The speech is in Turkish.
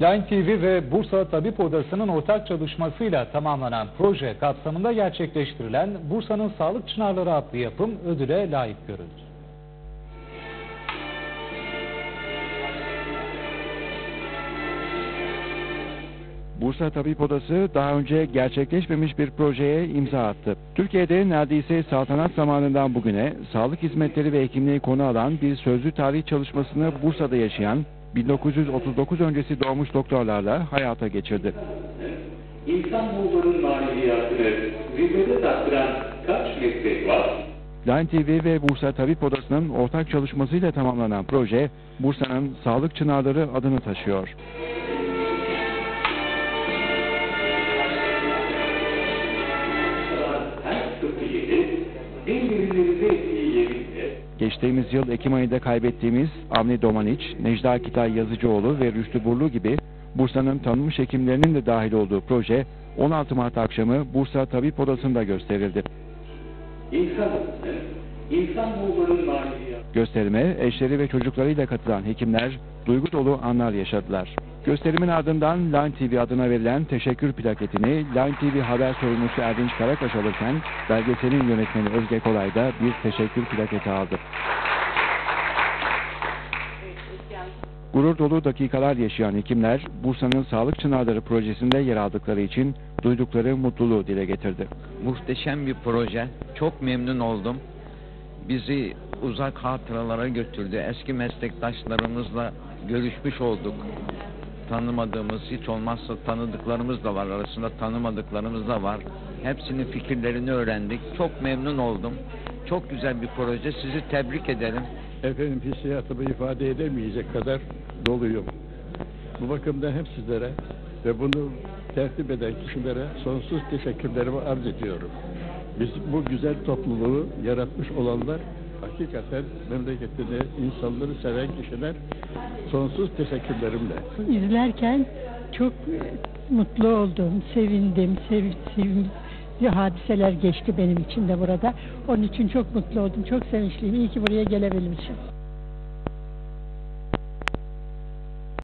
Line TV ve Bursa Tabip Odası'nın ortak çalışmasıyla tamamlanan proje kapsamında gerçekleştirilen Bursa'nın Sağlık Çınarları adlı yapım ödüle layık görüldü. Bursa Tabip Odası daha önce gerçekleşmemiş bir projeye imza attı. Türkiye'de neredeyse saltanat zamanından bugüne sağlık hizmetleri ve hekimliği konu alan bir sözlü tarih çalışmasını Bursa'da yaşayan 1939 öncesi doğmuş doktorlarla hayata geçirdi. İnsanoğlunun maneviyatını zirvede taktıran kaç meslek var? Line TV ve Bursa Tabip Odası'nın ortak çalışmasıyla tamamlanan proje, Bursa'nın Sağlık Çınarları adını taşıyor. Her 47 en verimlerinde ettiği yerinde Geçtiğimiz yıl Ekim ayında kaybettiğimiz Avni Domaniç, Necda Kitay Yazıcıoğlu ve Rüştü Burlu gibi Bursa'nın tanınmış hekimlerinin de dahil olduğu proje 16 Mart akşamı Bursa Tabip Odası'nda gösterildi. insanoğlunun maneviyatı Gösterime eşleri ve çocuklarıyla katılan hekimler duygu dolu anlar yaşadılar. Gösterimin ardından Line TV adına verilen teşekkür plaketini Line TV haber sorumlusu Erdinç Karakaş alırken belgeselin yönetmeni Özge Kolay da bir teşekkür plaketi aldı. Gurur dolu dakikalar yaşayan hekimler Bursa'nın Sağlık Çınarları projesinde yer aldıkları için duydukları mutluluğu dile getirdi. Muhteşem bir proje. Çok memnun oldum. Bizi uzak hatıralara götürdü. Eski meslektaşlarımızla görüşmüş olduk. Tanımadığımız, hiç olmazsa tanıdıklarımız da var. Arasında tanımadıklarımız da var. Hepsinin fikirlerini öğrendik. Çok memnun oldum. Çok güzel bir proje. Sizi tebrik ederim. efendim hissiyatımı ifade edemeyecek kadar doluyum. Bu bakımdan hem sizlere ve bunu tertip eden kişilere sonsuz teşekkürlerimi arz ediyorum. Biz bu güzel topluluğu yaratmış olanlar hakikaten memleketinde insanları seven kişiler sonsuz teşekkürlerimle. izlerken çok mutlu oldum, sevindim, sev, sevim, hadiseler geçti benim için de burada. Onun için çok mutlu oldum, çok sevinçliyim. İyi ki buraya gelebilmişim.